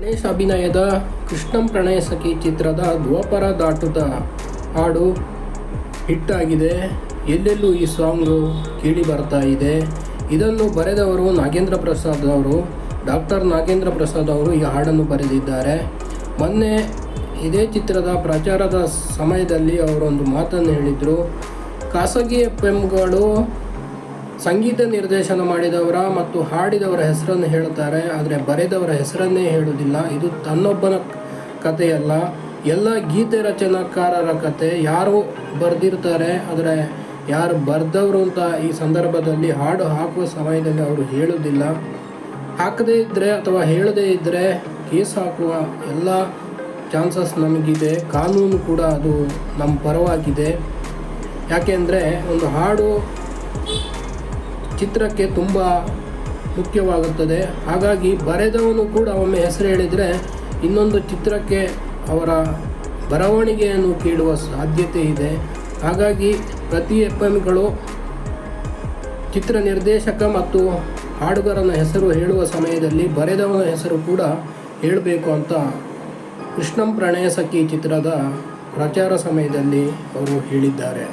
ಗಣೇಶ್ ಅಭಿನಯದ ಕೃಷ್ಣಂ ಪ್ರಣಯ ಸಖಿ ಚಿತ್ರದ ದ್ವಾಪರ ದಾಟುದ ಹಾಡು ಹಿಟ್ಟಾಗಿದೆ. ಎಲ್ಲೆಲ್ಲೂ ಈ ಸಾಂಗು ಕೇಳಿ ಬರ್ತಾ ಇದೆ. ಇದನ್ನು ಬರೆದವರು ನಾಗೇಂದ್ರ ಪ್ರಸಾದ್ ಅವರು. ಡಾಕ್ಟರ್ ನಾಗೇಂದ್ರ ಪ್ರಸಾದ್ ಅವರು ಈ ಹಾಡನ್ನು ಬರೆದಿದ್ದಾರೆ. ಮೊನ್ನೆ ಇದೇ ಚಿತ್ರದ ಪ್ರಚಾರದ ಸಮಯದಲ್ಲಿ ಅವರೊಂದು ಮಾತನ್ನು ಹೇಳಿದರು. ಖಾಸಗಿ ಎಫ್ ಎಮ್ಗಳು ಸಂಗೀತ ನಿರ್ದೇಶನ ಮಾಡಿದವರ ಮತ್ತು ಹಾಡಿದವರ ಹೆಸರನ್ನು ಹೇಳುತ್ತಾರೆ, ಆದರೆ ಬರೆದವರ ಹೆಸರನ್ನೇ ಹೇಳುವುದಿಲ್ಲ. ಇದು ತನ್ನೊಬ್ಬನ ಕಥೆಯಲ್ಲ. ಎಲ್ಲ ಗೀತೆ ರಚನಾಕಾರರ ಕತೆ ಯಾರು ಬರೆದಿರ್ತಾರೆ, ಆದರೆ ಯಾರು ಬರೆದವರು ಅಂತ ಈ ಸಂದರ್ಭದಲ್ಲಿ ಹಾಡು ಹಾಕುವ ಸಮಯದಲ್ಲಿ ಅವರು ಹೇಳುವುದಿಲ್ಲ. ಹಾಕದೇ ಇದ್ದರೆ ಅಥವಾ ಹೇಳದೇ ಇದ್ದರೆ ಕೇಸ್ ಹಾಕುವ ಎಲ್ಲ ಚಾನ್ಸಸ್ ನಮಗಿದೆ. ಕಾನೂನು ಕೂಡ ಅದು ನಮ್ಮ ಪರವಾಗಿದೆ. ಯಾಕೆಂದರೆ ಒಂದು ಹಾಡು ಚಿತ್ರಕ್ಕೆ ತುಂಬ ಮುಖ್ಯವಾಗುತ್ತದೆ. ಹಾಗಾಗಿ ಬರೆದವನು ಕೂಡ ಒಮ್ಮೆ ಹೆಸರು ಹೇಳಿದರೆ ಇನ್ನೊಂದು ಚಿತ್ರಕ್ಕೆ ಅವರ ಬರವಣಿಗೆಯನ್ನು ಕೇಳುವ ಸಾಧ್ಯತೆ ಇದೆ. ಹಾಗಾಗಿ ಪ್ರತಿ ಎಫ್ ಎಮ್ಗಳು ಚಿತ್ರ ನಿರ್ದೇಶಕ ಮತ್ತು ಹಾಡುಗಾರನ ಹೆಸರು ಹೇಳುವ ಸಮಯದಲ್ಲಿ ಬರೆದವನ ಹೆಸರು ಕೂಡ ಹೇಳಬೇಕು ಅಂತ ಕೃಷ್ಣಂ ಪ್ರಣಯ ಸಖಿ ಚಿತ್ರದ ಪ್ರಚಾರ ಸಮಯದಲ್ಲಿ ಅವರು ಹೇಳಿದ್ದಾರೆ.